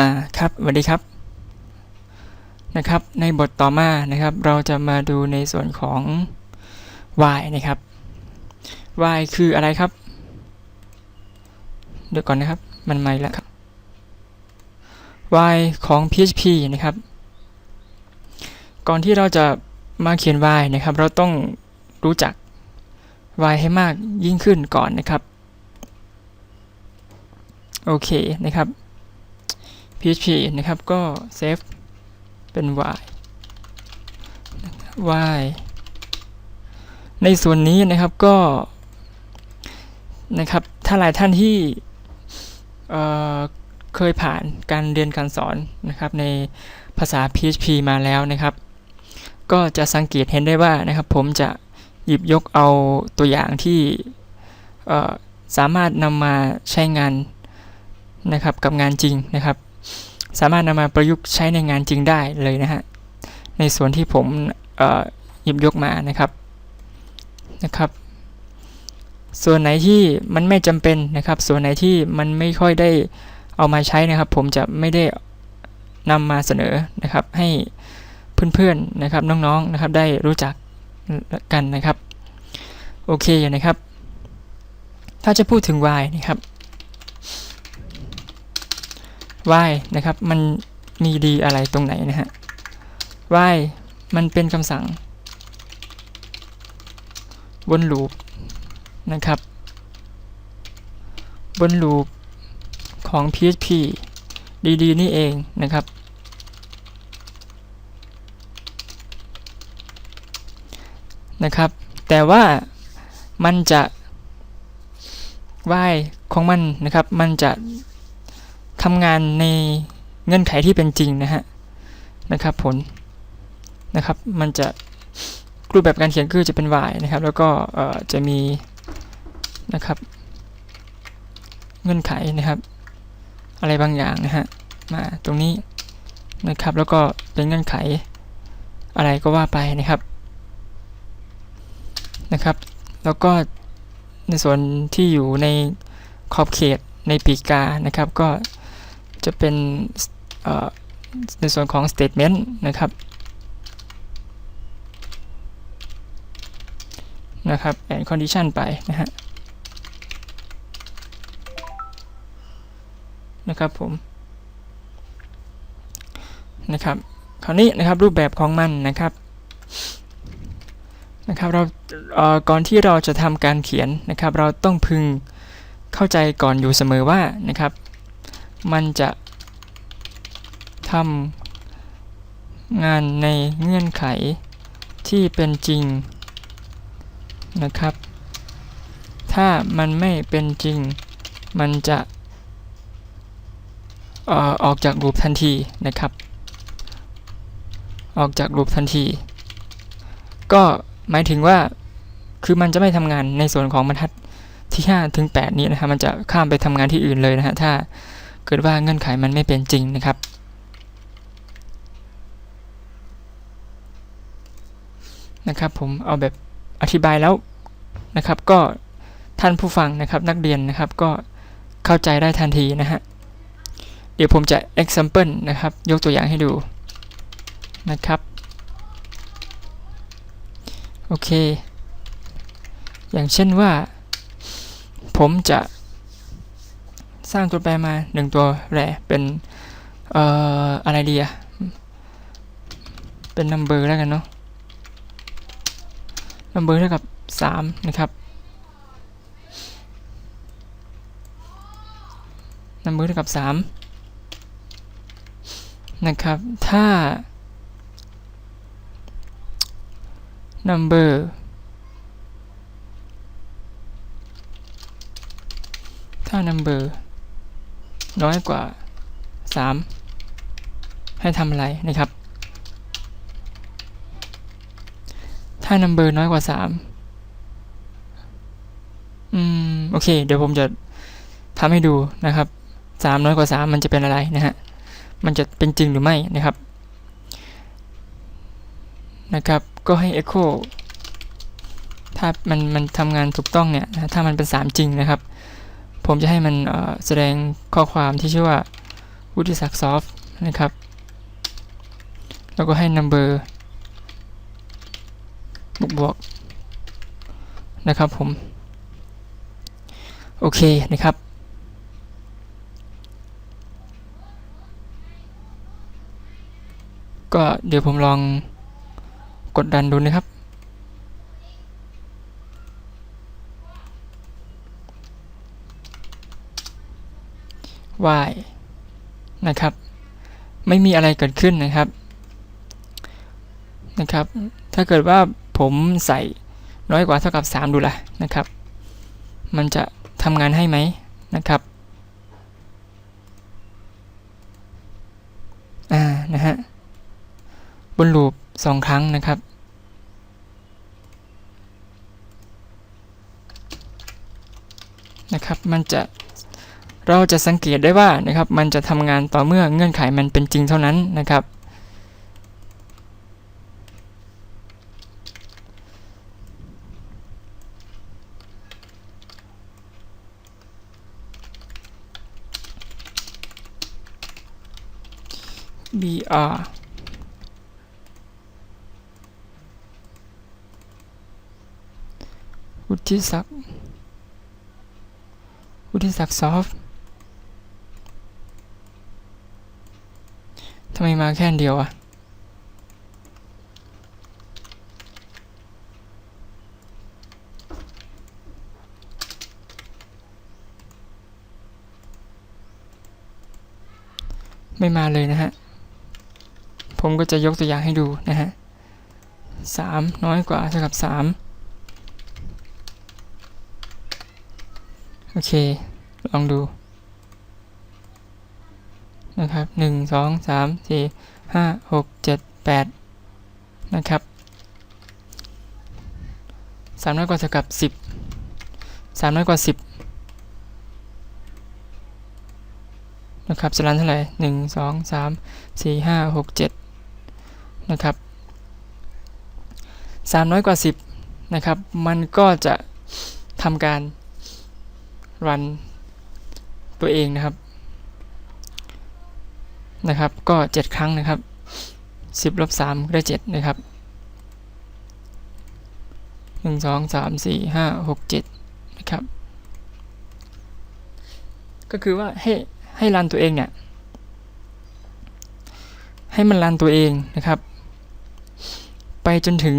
อ่าครับสวัสดีครับนะครับ ในบทต่อมานะครับ เราจะมาดูในส่วนของ y นะครับ y คืออะไรครับเดี๋ยวก่อนนะครับ มันไม่แล้วครับ y ของ PHP นะครับ ก่อนที่เราจะมาเขียน y นะครับ เราต้องรู้จัก y ให้มากยิ่งขึ้นก่อนนะครับ โอเคนะครับ PHP นะครับ ก็ save เป็น y y ในส่วนนี้นะครับก็นะครับถ้าหลายท่านที่เเคยผ่านการเรียนการสอนนะครับในภาษา PHP มาแล้วนะครับ ก็จะสังเกตเห็นได้ว่านะครับผมจะหยิบยกเอาตัวอย่างที่สามารถนำมาใช้งานนะครับกับงานจริงนะครับ สามารถนำมาประยุกต์ใช้ในงานจริงได้เลยนะฮะในส่วนที่ผมหยิบยกมานะครับนะครับ ส่วนไหนที่มันไม่จำเป็นนะครับ ส่วนไหนที่มันไม่ค่อยได้เอามาใช้นะครับ ผมจะไม่ได้นำมาเสนอนะครับ ให้เพื่อนๆนะครับน้องๆนะครับ ได้รู้จักกันนะครับ โอเคนะครับ ถ้าจะพูดถึง y นะครับ y นะครับ มันมีดีอะไรตรงไหนนะฮะ y มันเป็นคำสั่ง วนลูปนะครับ วนลูปของ PHP ดีๆนี่เองนะครับ นะครับ แต่ว่ามันจะ y ของมันนะครับ มันจะ ทำงานในเงื่อนไขที่เป็นจริงนะฮะนะครับผลนะครับมันจะรูปแบบการเขียนคือจะเป็น y นะครับ แล้วก็จะมีนะครับเงื่อนไขนะครับ อะไรบางอย่างนะฮะมาตรงนี้นะครับ แล้วก็เป็นเงื่อนไขอะไรก็ว่าไปนะครับนะครับ แล้วก็ในส่วนที่อยู่ในขอบเขตในปีกกานะครับ ก็ จะเป็นในส่วนของ statement นะครับนะครับ and condition ไปนะฮะนะครับผมนะครับคราวนี้นะครับรูปแบบของมันนะครับนะครับเราเอ่อก่อนที่เราจะทำการเขียนนะครับ เราต้องพึงเข้าใจก่อนอยู่เสมอว่านะครับ มันจะทำงานในเงื่อนไขที่เป็นจริงนะครับ ถ้ามันไม่เป็นจริง มันจะออกจากรูปทันทีนะครับ ออกจากรูปทันที ก็หมายถึงว่าคือมันจะไม่ทำงานในส่วนของบรรทัดที่5ถึง8นี้นะครับมันจะข้ามไปทำงานที่อื่นเลยนะฮะถ้า เกิดว่าเงื่อนไขมันไม่เป็นจริงนะครับ นะครับผมเอาแบบอธิบายแล้วนะครับก็ท่านผู้ฟังนะครับนักเรียนนะครับก็เข้าใจได้ทันทีนะฮะเดี๋ยวผมจะ example นะครับ ยกตัวอย่างให้ดูนะครับ โอเค อย่างเช่นว่า ผมจะ สร้างตัวแปรมาหนึ่งตัวแรเป็นเอ่ออะไรดีอะเป็น number แล้วกันเนาะ number เท่ากับ 3 นะครับ number เท่ากับ 3 นะครับ ถ้า number ถ้า number น้อยกว่า 3 ให้ทำอะไรนะครับ ถ้า number น้อยกว่า 3 อืม โอเค เดี๋ยวผมจะทำให้ดูนะครับ 3 น้อยกว่า 3 มันจะเป็นอะไรนะฮะ มันจะเป็นจริงหรือไม่นะครับ นะครับ ก็ให้ echo ถ้ามันมันทำงานถูกต้องเนี่ย ถ้ามันเป็น 3 จริงนะครับ ผมจะให้มันแสดงข้อความที่ชื่อว่าวุฒิศักดิ์ซอฟนะครับ แล้วก็ให้ number บวกบวกนะครับผม โอเคนะครับ ก็เดี๋ยวผมลองกดดันดูนะครับ y นะครับ ไม่มีอะไรเกิดขึ้นนะครับนะครับ ถ้าเกิดว่าผมใส่น้อยกว่าเท่ากับ 3 ดูละนะครับ มันจะทำงานให้ไหมนะครับอ่านะฮะบนลูปสองครั้งนะครับนะครับ มันจะ เราจะสังเกตได้ว่านะครับมันจะทำงานต่อเมื่อเงื่อนไขมันเป็นจริงเท่านั้นนะครับ br วุฒิศักดิ์วุฒิศักดิ์ซอฟต์ ทำไมมาแค่นเดียวอะไม่มาเลยนะฮะ ผมก็จะยกตัวอย่างให้ดูนะฮะสามน้อยกว่าเท่ากับสามโอเค ลองดู นะครับหนึ่งสองสามสี่ห้าหกเจ็ดแปดนะครับสามน้อยกว่าเท่ากับสิบสามน้อยกว่าสิบนะครับจะรันเท่าไหร่หนึ่งสองสามสี่ห้าหกเจ็ดนะครับสามน้อยกว่าสิบนะครับ มันก็จะทำการรันตัวเองนะครับ นะครับ ก็ 7 ครั้งนะครับ 10ลบ3ได้ 7 นะครับ 1 2 3 4 5 6 7 นะครับ ก็คือว่าให้ให้รันตัวเองเนี่ย ให้มันรันตัวเองนะครับ ไปจนถึง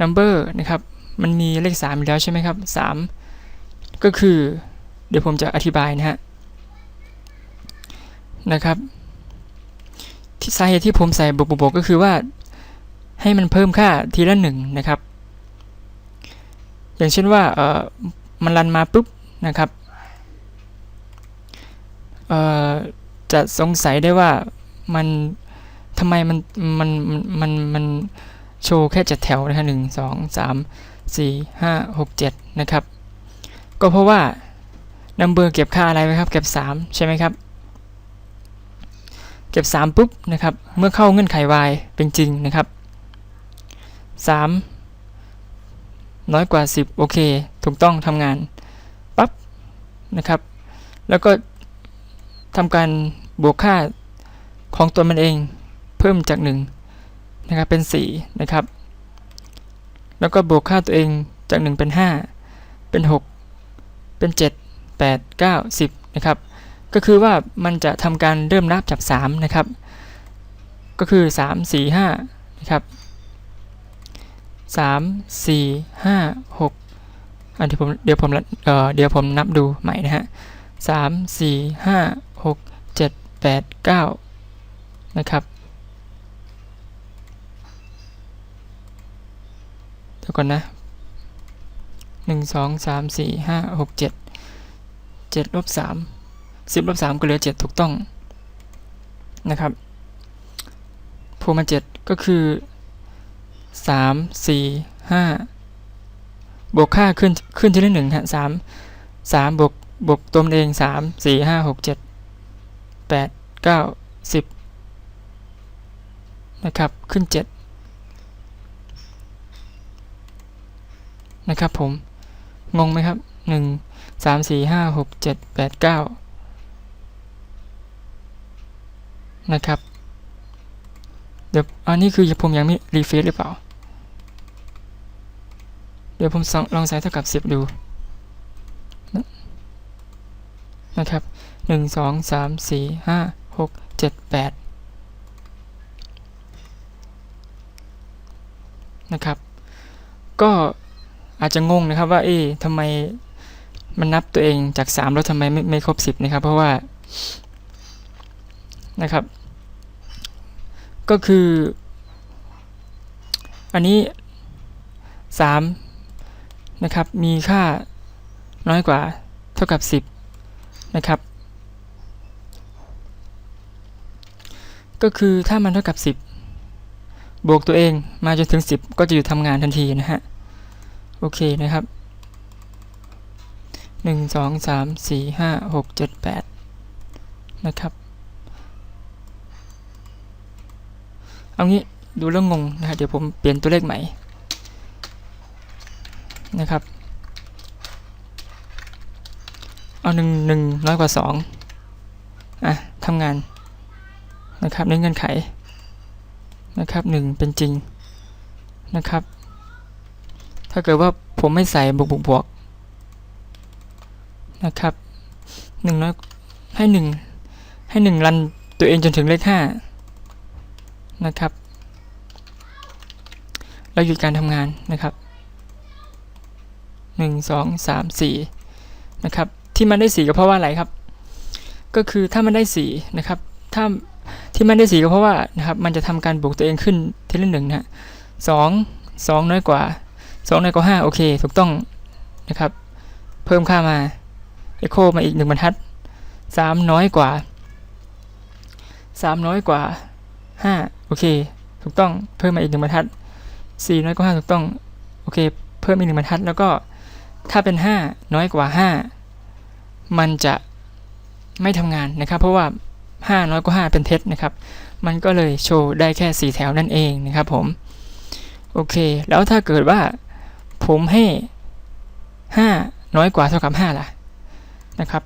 number นะครับ มันมีเลข3อยู่แล้วใช่ไหมครับ 3 ก็คือเดี๋ยวผมจะอธิบายนะฮะ นะครับ ที่สาเหตุที่ผมใส่บวกบวกบวกก็คือว่าให้มันเพิ่มค่าทีละหนึ่งนะครับ อย่างเช่นว่าเออมันรันมาปุ๊บนะครับเออจะสงสัยได้ว่ามันทำไมมันมันมันมันโชว์แค่เจ็ดแถวนะฮะหนึ่งสองสามสี่ห้าหกเจ็ดนะครับ ก็เพราะว่า number เก็บค่าอะไรไว้ครับ เก็บ 3 ใช่ไหมครับ เก็บ 3 ปุ๊บนะครับ เมื่อเข้าเงื่อนไข y เป็นจริงนะครับ 3 น้อยกว่า 10 โอเค ถูกต้องทำงานปั๊บนะครับ แล้วก็ทำการบวกค่าของตัวมันเองเพิ่มจาก 1 นะครับ เป็น 4 นะครับ แล้วก็บวกค่าตัวเองจาก 1 เป็น 5 เป็น 6 เป็น 7 8 9 10 นะครับ ก็คือว่ามันจะทำการเริ่มนับจาก3นะครับ ก็คือ 3 4 5นะครับ3 4 5 6อันที่ผมเดี๋ยวผมเอ่อเดี๋ยวผมนับดูใหม่นะฮะ3 4 5 6 7 8 9นะครับเดี๋ยวก่อนนะ1 2 3 4 5 6 7 7ลบ3 10ลบ3ก็เหลือ 7 ถูกต้องนะครับพูมา7ก็คือ 3 4 5 บวกค่าขึ้นขึ้นทีละหนึ่งฮะ3 3บวกบวกตัวมันเอง 3 4 5 6 7 8 9 10นะครับขึ้น 7 นะครับผม งงไหมครับ 1 3 4 5 6 7 8 9 นะครับ เดี๋ยวอันนี้คือผมยังไม่รีเฟรชหรือเปล่า เดี๋ยวผมลองใส่เท่ากับ 10 ดู นะครับหนึ่งสองสามสี่ห้าหกเจ็ดแปดนะครับ ก็อาจจะงงนะครับว่า เอ๊ะทำไมมันนับตัวเองจาก 3 แล้วทำไมไม่ไม่ครบ 10 นะครับ เพราะว่า นะครับ ก็คือ อันนี้ 3 นะครับ มีค่าน้อยกว่าเท่ากับ 10 นะครับ ก็คือถ้ามันเท่ากับ 10 บวกตัวเองมาจนถึง 10 ก็จะหยุดทำงานทันทีนะฮะ โอเคนะครับหนึ่งสองสามสี่ห้าหกเจ็ดแปดนะครับ เอางี้ดูเรื่องงงนะฮะเดี๋ยวผมเปลี่ยนตัวเลขใหม่นะครับเอาหนึ่งหนึ่งน้อยกว่าสองอะทำงานนะครับในเงื่อนไขนะครับหนึ่งเป็นจริงนะครับ ถ้าเกิดว่าผมไม่ใส่บวกบวกบวกนะครับหนึ่งน้อยให้หนึ่งให้หนึ่งรันตัวเองจนถึงเลขห้า นะครับแล้วหยุดการทำงานนะครับหนึ่งสองสามสี่นะครับ ที่มันได้สี่ก็เพราะว่าอะไรครับ ก็คือถ้ามันได้สี่นะครับ ถ้าที่มันได้สี่ก็เพราะว่านะครับ มันจะทำการบวกตัวเองขึ้นทีละหนึ่งนะสองสองน้อยกว่าสองน้อยกว่าห้าโอเค ถูกต้องนะครับ เพิ่มค่ามา Echo มาอีกหนึ่งบรรทัดสามน้อยกว่าสามน้อยกว่าห้า โอเค ถูกต้องเพิ่มมาอีกหนึ่งบรรทัดสี่น้อยกว่าห้าถูกต้องโอเค เพิ่มอีกหนึ่งบรรทัด แล้วก็ถ้าเป็นห้าน้อยกว่าห้ามันจะไม่ทำงานนะครับ เพราะว่าห้าน้อยกว่าห้าเป็นเท็จนะครับ มันก็เลยโชว์ได้แค่สี่แถวนั่นเองนะครับผมโอเค แล้วถ้าเกิดว่าผมให้5น้อยกว่าเท่ากับ5ล่ะนะครับ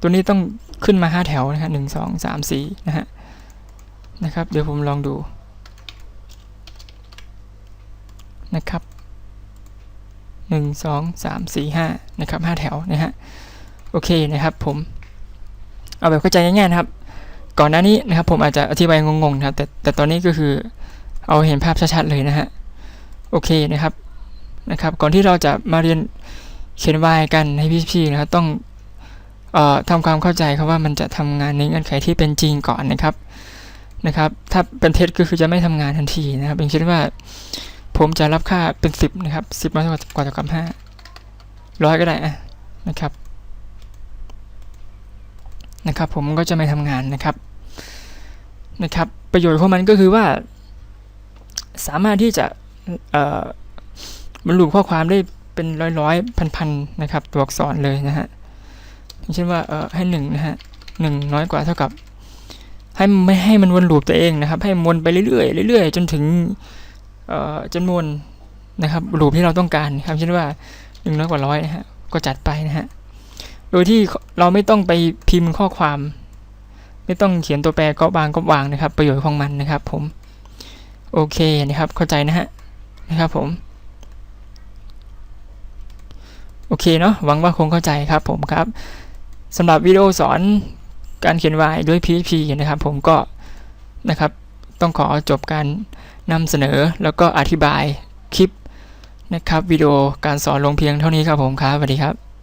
ตัวนี้ต้องขึ้นมา5แถวนะฮะหนึ่งสองสามสี่นะฮะ นะครับ เดี๋ยวผมลองดูนะครับหนึ่งสองสามสี่ห้านะครับห้าแถวนะฮะโอเคนะครับผม เอาแบบเข้าใจง่ายๆนะครับ ก่อนหน้านี้นะครับผมอาจจะอธิบายงงๆนะครับแต่แต่ตอนนี้ก็คือเอาเห็นภาพชัดๆเลยนะฮะโอเคนะครับนะครับ ก่อนที่เราจะมาเรียนเขียนวายกันให้พี่ๆนะครับต้องออทำความเข้าใจครับว่ามันจะทำงานในเงื่อนไขที่เป็นจริงก่อนนะครับ นะครับ ถ้าเป็นเท็จก็คือจะไม่ทำงานทันทีนะครับอย่างเช่นว่า ผมจะรับค่าเป็น 10 นะครับ 10 มากกว่าเท่ากับ5ร้อยก็ได้นะครับ นะครับ ผมก็จะไม่ทำงานนะครับนะครับ ประโยชน์ของมันก็คือว่า สามารถที่จะบรรลุข้อความได้เป็นร้อยร้อยพันพันๆนะครับ ตัวอักษรเลยนะฮะอย่างเช่นว่าเออให้หนึ่งนะฮะหนึ่งน้อยกว่าเท่ากับ ให้ไม่ให้มันวนลูปตัวเองนะครับ ให้วนไปเรื่อยๆเรื่อยๆ จนถึงจำนวนนะครับลูปที่เราต้องการครับเช่นว่าหนึ่งน้อยกว่าร้อยนะฮะก็จัดไปนะฮะโดยที่เราไม่ต้องไปพิมพ์ข้อความ ไม่ต้องเขียนตัวแปรก็บางก็วางนะครับ ประโยชน์ของมันนะครับ ผมโอเคนะครับเข้าใจนะฮะนะครับผมโอเคเนาะหวังว่าคงเข้าใจครับผมครับสำหรับวิดีโอสอน การเขียน Y ด้วย PHP นะครับ ผมก็นะครับต้องขอจบการนำเสนอแล้วก็อธิบายคลิปนะครับวิดีโอการสอนลงเพียงเท่านี้ครับผมครับสวัสดีครับ